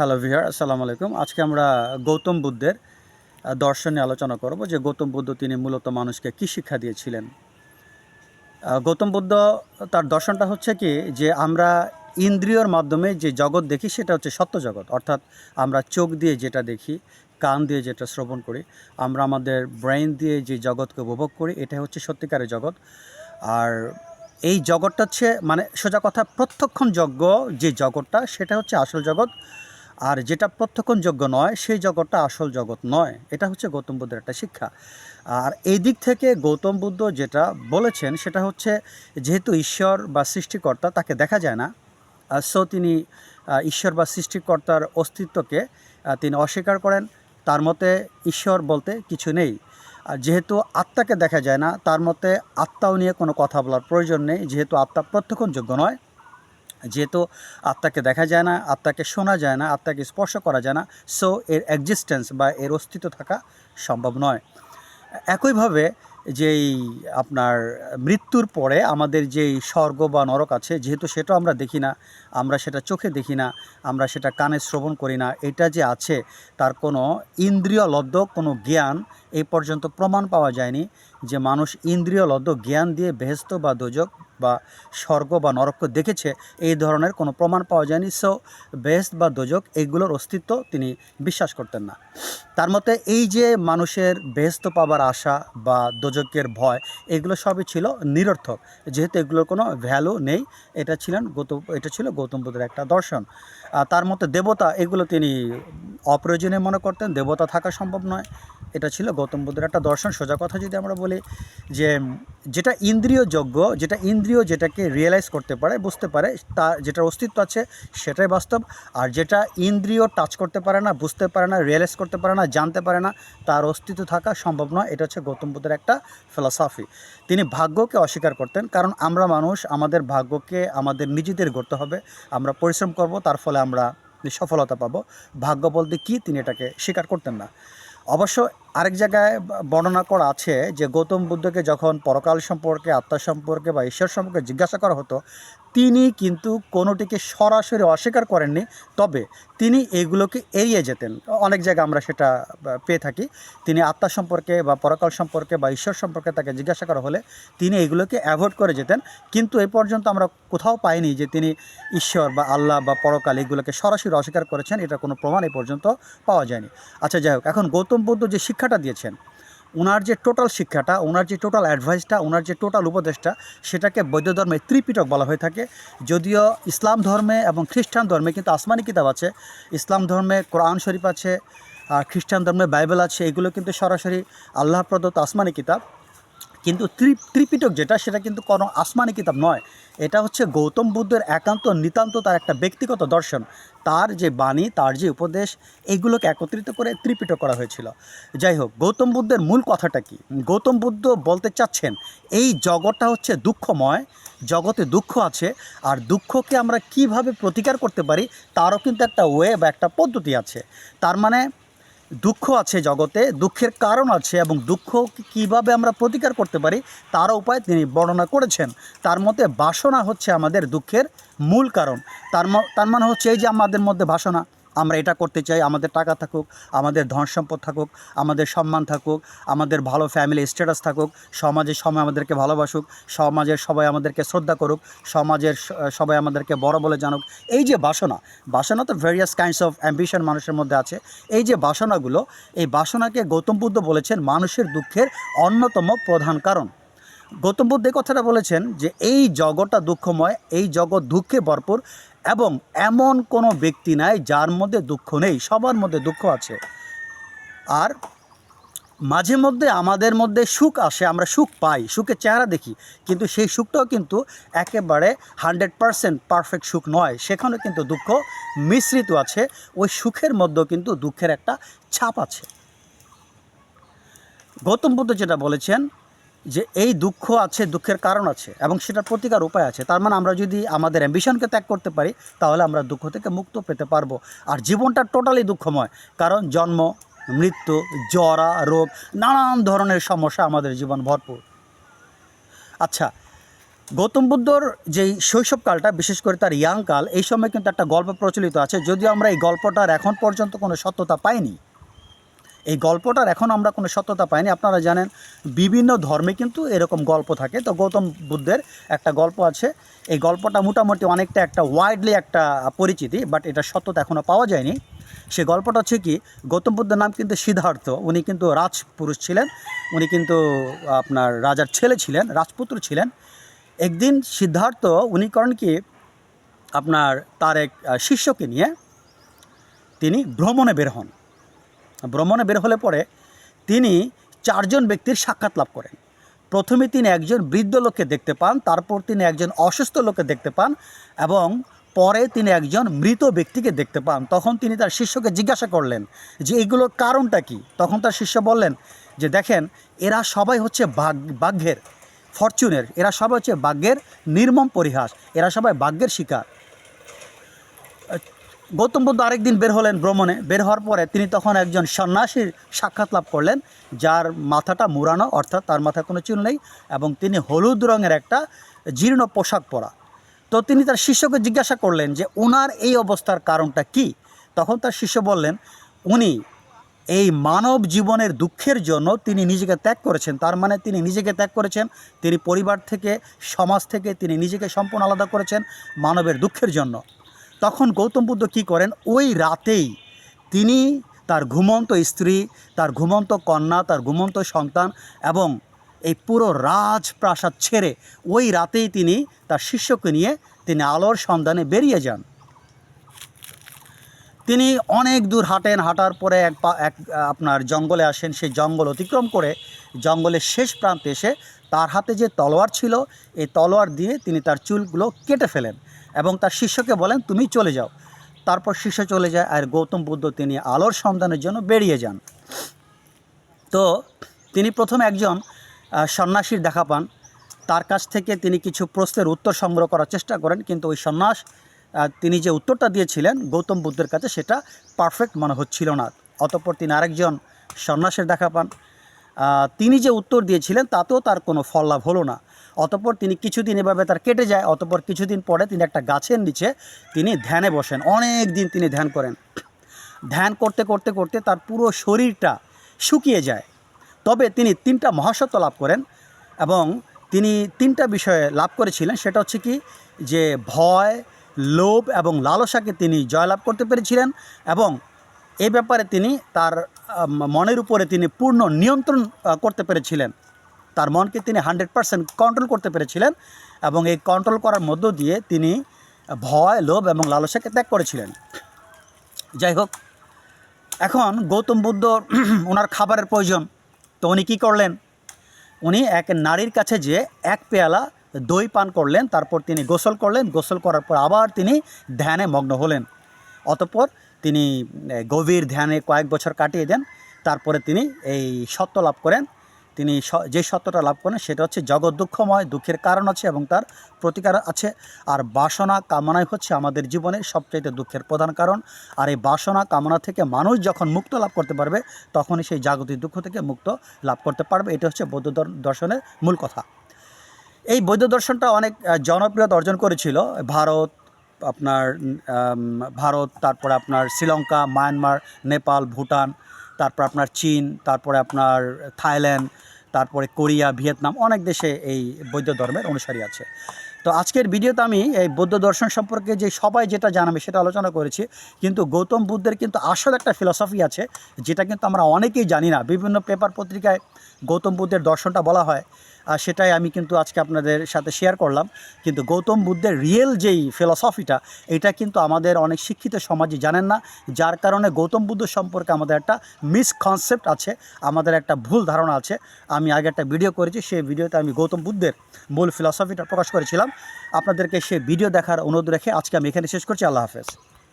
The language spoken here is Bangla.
হ্যালো ভিহার আসসালামু আলাইকুম আজকে আমরা গৌতম বুদ্ধের দর্শন আলোচনা করব যে গৌতম বুদ্ধ তিনি মূলত মানুষকে কী শিক্ষা দিয়েছিলেন। গৌতম বুদ্ধ, তার দর্শনটা হচ্ছে কি যে আমরা ইন্দ্রিয়র মাধ্যমে যে জগৎ দেখি সেটা হচ্ছে সত্য জগৎ। অর্থাৎ আমরা চোখ দিয়ে যেটা দেখি, কান দিয়ে যেটা শ্রবণ করি, আমরা আমাদের ব্রেন দিয়ে যে জগৎকে উপভোগ করি এটা হচ্ছে সত্যিকারের জগৎ। আর এই জগৎটা হচ্ছে মানে সোজা কথা প্রত্যক্ষণ যজ্ঞ যে জগৎটা, সেটা হচ্ছে আসল জগৎ। আর যেটা প্রত্যক্ষণযোগ্য নয়, সেই জগৎটা আসল জগৎ নয়। এটা হচ্ছে গৌতম বুদ্ধের একটা শিক্ষা। আর এই দিক থেকে গৌতম বুদ্ধ যেটা বলেছেন, সেটা হচ্ছে যেহেতু ঈশ্বর বা সৃষ্টিকর্তা তাকে দেখা যায় না সো তিনি ঈশ্বর বা সৃষ্টিকর্তার অস্তিত্বকে তিনি অস্বীকার করেন। তার মতে ঈশ্বর বলতে কিছু নেই। আর যেহেতু আত্মাকে দেখা যায় না, তার মতে আত্মাও নিয়ে কোনো কথা বলার প্রয়োজন নেই। যেহেতু আত্মা প্রত্যক্ষণযোগ্য নয় যেহেতু আত্মাকে দেখা যায় না, আত্মাকে শোনা যায় না, আত্মাকে স্পর্শ করা যায় না সো এর এক্সিস্টেন্স বা এর অস্তিত্ব থাকা সম্ভব নয়। একইভাবে যেই আপনার মৃত্যুর পরে আমাদের যেই স্বর্গ বা নরক আছে, যেহেতু সেটা আমরা দেখি না, আমরা সেটা চোখে দেখি না, আমরা সেটা কানে শ্রবণ করি না, এটা যে আছে তার কোনো ইন্দ্রিয়লব্ধ, কোনো জ্ঞান এই পর্যন্ত প্রমাণ পাওয়া যায়নি। যে মানুষ ইন্দ্রিয়লব্ধ জ্ঞান দিয়ে বেহেস্ত বা দোজক বা স্বর্গ বা নরককে দেখেছে, এই ধরনের কোনো প্রমাণ পাওয়া যায়নি। সো বেহেস্ত বা দোজক এইগুলোর অস্তিত্ব তিনি বিশ্বাস করতেন না। তার মতে, এই যে মানুষের বেহেস্ত পাবার আশা বা দোজকের ভয়, এগুলো সবই ছিল নিরর্থক। যেহেতু এগুলোর কোনো ভ্যালু নেই, এটা ছিলেন গৌতম, এটা ছিল গৌতম বুদ্ধের একটা দর্শন। তার মতে দেবতা, এগুলো তিনি অপ্রয়োজনীয় মনে করতেন। দেবতা থাকা সম্ভব নয়। এটা ছিল গৌতম বুদ্ধের একটা দর্শন, সোজা কথা যদি আমরা বলি যে, যেটা ইন্দ্রিয়যোগ্য যেটা ইন্দ্রিয় যেটাকে রিয়েলাইজ করতে পারে, বুঝতে পারে তার যেটার অস্তিত্ব আছে সেটাই বাস্তব। আর যেটা ইন্দ্রিয় টাচ করতে পারে না, বুঝতে পারে না রিয়েলাইজ করতে পারে না, জানতে পারে না, তার অস্তিত্ব থাকা সম্ভব নয়। এটা হচ্ছে গৌতম বুদ্ধের একটা ফিলসফি তিনি ভাগ্যকে অস্বীকার করতেন, কারণ আমরা মানুষ, আমাদের ভাগ্যকে আমাদের নিজেদের গড়তে হবে। আমরা পরিশ্রম করব, তার ফলে আমরা সফলতা পাবো। ভাগ্য বলতে কী তিনি এটাকে স্বীকার করতেন না। অবশ্য আরেক জায়গায় বর্ণনা করা আছে যে গৌতম বুদ্ধকে যখন পরকাল সম্পর্কে, আত্মা সম্পর্কে বা ঈশ্বর সম্পর্কে জিজ্ঞাসা করা হতো, তিনি কিন্তু কোনোটিকে সরাসরি অস্বীকার করেননি। তবে তিনি এগুলোকে এড়িয়ে যেতেন। অনেক জায়গায় আমরা সেটা পেয়ে থাকি। তিনি আত্মা সম্পর্কে বা পরকাল সম্পর্কে বা ঈশ্বর সম্পর্কে তাকে জিজ্ঞাসা করা হলে তিনি এগুলোকে অ্যাভয়েড করে যেতেন। কিন্তু এই পর্যন্ত আমরা কোথাও পাইনি যে তিনি ঈশ্বর বা আল্লাহ বা পরকাল এগুলোকে সরাসরি অস্বীকার করেছেন। এটা কোনো প্রমাণ এই পর্যন্ত পাওয়া যায়নি। আচ্ছা যাই হোক, এখন গৌতম বুদ্ধ যে শিক্ষাটা দিয়েছেন। ওনার যে টোটাল শিক্ষাটা ওনার যে টোটাল অ্যাডভাইসটা ওনার যে টোটাল উপদেশটা, সেটাকে বৌদ্ধ ধর্মে ত্রিপিটক বলা হয়ে থাকে। যদিও ইসলাম ধর্মে এবং খ্রিস্টান ধর্মে কিন্তু আসমানি কিতাব আছে, ইসলাম ধর্মে কোরআন শরীফ আছে, আর খ্রিস্টান ধর্মে বাইবেল আছে, এগুলো কিন্তু সরাসরি আল্লাহ প্রদত্ত আসমানি কিতাব। কিন্তু ত্রি ত্রিপিটক যেটা, সেটা কিন্তু কোনো আসমানি কিতাব নয়। এটা হচ্ছে গৌতম বুদ্ধের একান্ত নিতান্ত তার একটা ব্যক্তিগত দর্শন। তার যে বাণী, তার যে উপদেশ, এগুলোকে একত্রিত করে ত্রিপিটক করা হয়েছিল। যাই হোক, গৌতম বুদ্ধের মূল কথাটা কি? গৌতম বুদ্ধ বলতে চাচ্ছেন, এই জগৎটা হচ্ছে দুঃখময়, জগতে দুঃখ আছে, আর দুঃখকে আমরা কীভাবে প্রতিকার করতে পারি, তারও কিন্তু একটা ওয়ে বা একটা পদ্ধতি আছে। তার মানে দুঃখ আছে জগতে, দুঃখের কারণ আছে এবং দুঃখ কীভাবে আমরা প্রতিকার করতে পারি তার উপায় তিনি বর্ণনা করেছেন। তার মতে বাসনা হচ্ছে আমাদের দুঃখের মূল কারণ। তার তার মানে হচ্ছে এই যে আমাদের মধ্যে বাসনা আমরা এটা করতে চাই, আমাদের টাকা থাকুক, আমাদের ধন সম্পদ থাকুক, আমাদের সম্মান থাকুক, আমাদের ভালো ফ্যামিলি স্ট্যাটাস থাকুক, সমাজের সবাই আমাদেরকে ভালোবাসুক, সমাজের সবাই আমাদেরকে শ্রদ্ধা করুক, সমাজের সবাই আমাদেরকে বড় বলে জানুক। এই যে বাসনা বাসনা তো ভেরিয়াস কাইন্ডস অফ অ্যাম্বিশন মানুষের মধ্যে আছে। এই যে বাসনাগুলো, এই বাসনাকে গৌতম বুদ্ধ বলেছেন মানুষের দুঃখের অন্যতম প্রধান কারণ। গৌতম বুদ্ধ কথাটা বলেছেন যে, এই জগৎটা দুঃখময়, এই জগৎ দুঃখে ভরপুর এবং এমন কোনো ব্যক্তি নাই যার মধ্যে দুঃখ নেই, সবার মধ্যে দুঃখ আছে। আর মাঝে মধ্যে আমাদের মধ্যে সুখ আসে, আমরা সুখ পাই, সুখের চেহারা দেখি, কিন্তু সেই সুখটাও কিন্তু একেবারে হান্ড্রেড পারসেন্ট পারফেক্ট সুখ নয় সেখানে কিন্তু দুঃখ মিশ্রিত আছে, ওই সুখের মধ্যেও কিন্তু দুঃখের একটা ছাপ আছে। গৌতম বুদ্ধ যেটা বলেছেন যে এই দুঃখ আছে, দুঃখের কারণ আছে এবং সেটার প্রতিকার উপায় আছে, তার মানে আমরা যদি আমাদের অ্যাম্বিশনকে ত্যাগ করতে পারি, তাহলে আমরা দুঃখ থেকে মুক্ত পেতে পারব। আর জীবনটা টোটালি দুঃখময়, কারণ জন্ম, মৃত্যু জরা রোগ, নানান ধরনের সমস্যা আমাদের জীবন ভরপুর। আচ্ছা গৌতম বুদ্ধর যেই শৈশবকালটা, বিশেষ করে তার ইয়াং কাল, এই সময় কিন্তু একটা গল্প প্রচলিত আছে, যদিও আমরা এই গল্পটার এখন পর্যন্ত কোনো সত্যতা পাইনি। এই গল্পটার এখন আমরা কোনো সত্যতা পাইনি। আপনারা জানেন, বিভিন্ন ধর্মে কিন্তু এরকম গল্প থাকে। তো গৌতম বুদ্ধের একটা গল্প আছে। এই গল্পটা মোটামুটি অনেকটা একটা ওয়াইডলি একটা পরিচিতি বাট এটা সত্যতা এখনও পাওয়া যায়নি। সে গল্পটা হচ্ছে কি, গৌতম বুদ্ধের নাম কিন্তু সিদ্ধার্থ। উনি কিন্তু রাজপুরুষ ছিলেন। উনি কিন্তু আপনার রাজার ছেলে ছিলেন, রাজপুত্র ছিলেন। একদিন সিদ্ধার্থ, উনি করেন কি, আপনার তার এক শিষ্যকে নিয়ে তিনি ভ্রমণে বের হন। ভ্রমণে বের হলে পরে তিনি চারজন ব্যক্তির সাক্ষাৎ লাভ করেন। প্রথমে তিনি একজন বৃদ্ধ লোককে দেখতে পান, তারপর তিনি একজন অসুস্থ লোককে দেখতে পান এবং পরে তিনি একজন মৃত ব্যক্তিকে দেখতে পান। তখন তিনি তার শিষ্যকে জিজ্ঞাসা করলেন যে, এগুলোর কারণটা কি? তখন তার শিষ্য বললেন যে, দেখেন, এরা সবাই হচ্ছে ভাগ্যের ফরচুনের এরা সবাই হচ্ছে ভাগ্যের নির্মম পরিহাস। এরা সবাই ভাগ্যের শিকার। গৌতম বুদ্ধ আরেকদিন বের হলেন ভ্রমণে। বের হওয়ার পরে তিনি তখন একজন সন্ন্যাসীর সাক্ষাৎ লাভ করলেন, যার মাথাটা মুড়ানো, অর্থাৎ তার মাথায় কোনো চুল নেই, এবং তিনি হলুদ রঙের একটা জীর্ণ পোশাক পরা। তো তিনি তার শিষ্যকে জিজ্ঞাসা করলেন যে ওনার এই অবস্থার কারণটা কি? তখন তার শিষ্য বললেন, উনি এই মানব জীবনের দুঃখের জন্য তিনি নিজেকে ত্যাগ করেছেন। তার মানে তিনি নিজেকে ত্যাগ করেছেন, তিনি পরিবার থেকে, সমাজ থেকে তিনি নিজেকে সম্পূর্ণ আলাদা করেছেন মানবের দুঃখের জন্য। তখন গৌতম বুদ্ধ কী করেন? ওই রাতেই তিনি তার ঘুমন্ত স্ত্রী, তার ঘুমন্ত কন্যা, তার ঘুমন্ত সন্তান এবং এই পুরো রাজপ্রাসাদ ছেড়ে ওই রাতেই তিনি তার শিষ্যকে নিয়ে তিনি আলোর সন্ধানে বেরিয়ে যান। তিনি অনেক দূর হাঁটেন, হাঁটার পরে এক এক, আপনার জঙ্গলে আসেন। সেই জঙ্গল অতিক্রম করে জঙ্গলের শেষ প্রান্তে এসে তার হাতে যে তলোয়ার ছিল, এই তলোয়ার দিয়ে তিনি তার চুলগুলো কেটে ফেলেন। এবং তার শিষ্যকে বলেন, তুমি চলে যাও। তারপর শিষ্য চলে যায় আর গৌতম বুদ্ধ তিনি আলোর সন্ধানের জন্য বেরিয়ে যান। তো তিনি প্রথম একজন সন্ন্যাসীর দেখা পান। তার কাছ থেকে তিনি কিছু প্রশ্নের উত্তর সংগ্রহ করার চেষ্টা করেন, কিন্তু ওই সন্ন্যাস তিনি যে উত্তরটা দিয়েছিলেন, গৌতম বুদ্ধের কাছে সেটা পারফেক্ট মনে হচ্ছিল না। অতঃপর তিনি আরেকজন সন্ন্যাসের দেখা পান। তিনি যে উত্তর দিয়েছিলেন, তাতেও তার কোনো ফল লাভ হলো না। অতঃপর তিনি কিছুদিন এভাবে তার কেটে যায়, অতঃপর কিছুদিন পরে তিনি একটা গাছের নিচে তিনি ধ্যানে বসেন। অনেক দিন তিনি ধ্যান করেন। ধ্যান করতে করতে করতে তার পুরো শরীরটা শুকিয়ে যায়। তবে তিনি তিনটা মহাসত্ব লাভ করেন এবং তিনি তিনটা বিষয়ে লাভ করেছিলেন। সেটা হচ্ছে কি? যে ভয়, লোভ এবং লালসাকে তিনি জয়লাভ করতে পেরেছিলেন এবং এ ব্যাপারে তিনি তার মনের উপরে তিনি পূর্ণ নিয়ন্ত্রণ করতে পেরেছিলেন। তার মনকে তিনি হান্ড্রেড পারসেন্ট কন্ট্রোল করতে পেরেছিলেন এবং এই কন্ট্রোল করার মধ্য দিয়ে তিনি ভয়, লোভ এবং লালসাকে ত্যাগ করেছিলেন। যাই হোক, এখন গৌতম বুদ্ধ ওনার খাবারের প্রয়োজন। তো উনি কী করলেন? উনি এক নারীর কাছে যে এক পেয়ালা দই পান করলেন, তারপর তিনি গোসল করলেন। গোসল করার পর আবার তিনি ধ্যানে মগ্ন হলেন। অতপর তিনি গভীর ধ্যানে কয়েক বছর কাটিয়ে দেন। তারপরে তিনি এই সত্য লাভ করেন। তিনি যে সত্যটা লাভ করেন সেটা হচ্ছে জগৎ দুঃখময়, দুঃখের কারণ আছে এবং তার প্রতিকার আছে। আর বাসনা কামনাই হচ্ছে আমাদের জীবনের সবচাইতে দুঃখের প্রধান কারণ। আর এই বাসনা কামনা থেকে মানুষ যখন মুক্ত লাভ করতে পারবে, তখনই সেই জাগতিক দুঃখ থেকে মুক্ত লাভ করতে পারবে। এটা হচ্ছে বৌদ্ধ দর্শনের মূল কথা। এই বৌদ্ধ দর্শনটা অনেক জনপ্রিয়তা অর্জন করেছিল। ভারত, আপনার ভারত, তারপরে আপনার শ্রীলঙ্কা, মায়ানমার, নেপাল, ভুটান। তারপর আপনার চীন, তারপরে আপনার থাইল্যান্ড, তারপরে কোরিয়া, ভিয়েতনাম, অনেক দেশে এই বৌদ্ধ ধর্মের অনুসারী আছে। তো আজকের ভিডিওতে আমি এই বৌদ্ধ দর্শন সম্পর্কে যে সবাই যেটা জানাবে সেটা আলোচনা করেছি, কিন্তু গৌতম বুদ্ধের কিন্তু আসল একটা ফিলসফি আছে, যেটা কিন্তু আমরা অনেকেই জানি না। বিভিন্ন পেপার পত্রিকায় গৌতম বুদ্ধের দর্শনটা বলা হয় আর সেটাই আমি কিন্তু আজকে আপনাদের সাথে শেয়ার করলাম। কিন্তু গৌতম বুদ্ধের রিয়েল যেই ফিলসফিটা এটা কিন্তু আমাদের অনেক শিক্ষিত সমাজে জানেন না। যার কারণে গৌতম বুদ্ধ সম্পর্কে আমাদের একটা মিসকনসেপ্ট আছে, আমাদের একটা ভুল ধারণা আছে। আমি আগে একটা ভিডিও করেছি, সেই ভিডিওতে আমি গৌতম বুদ্ধের মূল ফিলসফিটা প্রকাশ করেছিলাম। আপনাদেরকে সেই ভিডিও দেখার অনুরোধ রেখে আজকে আমি এখানে শেষ করছি। আল্লাহ হাফেজ।